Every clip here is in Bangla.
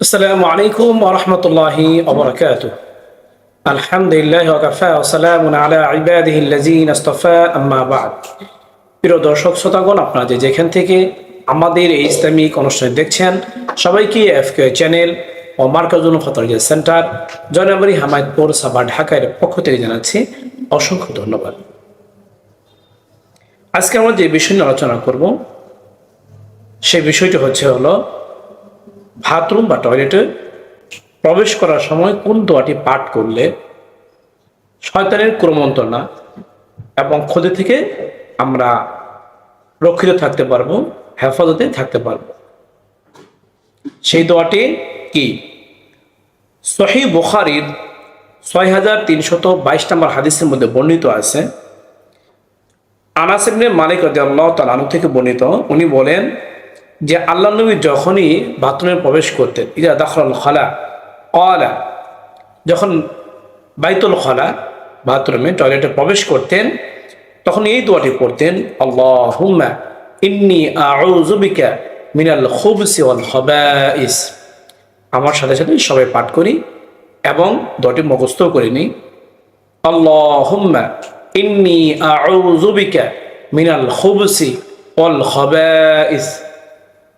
السلام عليكم ورحمة الله وبركاته الحمد لله وكفى وسلام على عباده الذين اصطفى أما بعد প্রিয় দর্শক শ্রোতাগণ আপনারা যে যেখান থেকে আমাদের এই ইসলামিক অনুষ্ঠান দেখছেন সবাইকে এফকে চ্যানেল ও মার্কাজুল ফতরজিয়া সেন্টার জয়নাবাড়ি হামায়তপুর সাবা ঢাকার পক্ষ থেকে জানাচ্ছি অসংখ্য ধন্যবাদ আজকে আমরা যে বিষয় নিয়ে আলোচনা করব সেই বিষয়টি হচ্ছে হলো বাথরুম বা টয়লেটে প্রবেশ করার সময় কোন দোয়াটি পাঠ করলে শয়তানের ক্রমন্তনা এবং ক্ষতি থেকে আমরা রক্ষিত থাকতে পারব, হেফাজতে থাকতে পারব। সেই দোয়াটি কি? সহি বুখারির ছয় হাজার তিনশত বাইশ নম্বর হাদিসের মধ্যে বর্ণিত আছে। আনাস ইবনে মালিক রাদিয়াল্লাহু তাআলা আনহু থেকে বর্ণিত, উনি বলেন যে আল্লাহ নবী যখনই বাথরুমে প্রবেশ করতেন, ইদা দাখল খালা কলা যখন বাইতুল খালা বাথরুমে টয়লেটে প্রবেশ করতেন, তখন এই দোয়াটি পড়তেন, আল্লাহুম্মা ইন্নি আউযুবিকা মিনাল খুবসি ওয়াল খাবাইস আমার সাথে সাথে সবাই পাঠ করি এবং দোয়াটি মুখস্থ করে নিই, আল্লাহুম্মা ইন্নি আউযুবিকা মিনাল খুবসি ওয়াল খাবাইস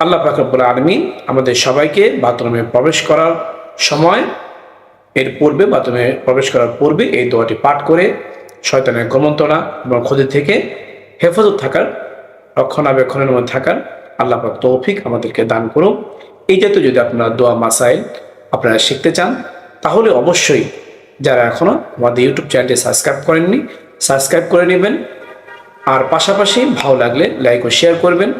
আল্লাহ পাকরবুল আলমী আমাদের সবাইকে বাথরুমে প্রবেশ করার সময়, এর পূর্বে বাথরুমে প্রবেশ করার পূর্বে এই দোয়াটি পাঠ করে শয়তানের গমন্তনা এবং ক্ষতি থেকে হেফাজত থাকার, রক্ষণাবেক্ষণের মধ্যে থাকার আল্লাহ পাক তৌফিক আমাদেরকে দান করুন। এই জাতীয় যদি আপনারা দোয়া মাসাইল আপনারা শিখতে চান, তাহলে অবশ্যই যারা এখনও আমাদের ইউটিউব চ্যানেলটি সাবস্ক্রাইব করেননি, সাবস্ক্রাইব করে নেবেন। আর পাশাপাশি ভালো লাগলে লাইক ও শেয়ার করবেন।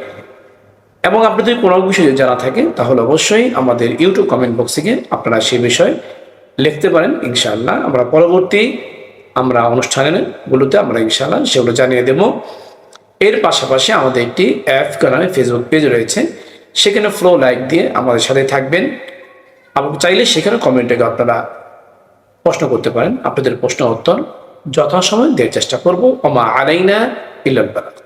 এবং আপনাদের কোনো বিষয় জানা থাকে, তাহলে অবশ্যই আমাদের ইউটিউব কমেন্ট বক্সে গিয়ে আপনারা সেই বিষয়ে লিখতে পারেন, ইনশাআল্লাহ। আমরা পরবর্তী আমরা অনুষ্ঠানগুলোতে আমরা ইনশাআল্লাহ সেগুলো জানিয়ে দেব। এর পাশাপাশি আমাদের একটি অ্যাপ কারণে ফেসবুক পেজ রয়েছে। সেখানে ফ্লো লাইক দিয়ে আমাদের সাথে থাকবেন। এবং চাইলে সেখানে কমেন্টে আপনারা প্রশ্ন করতে পারেন। আপনাদের প্রশ্ন উত্তর যথাসময় দেওয়ার চেষ্টা করব। অমা আলাইনা বালা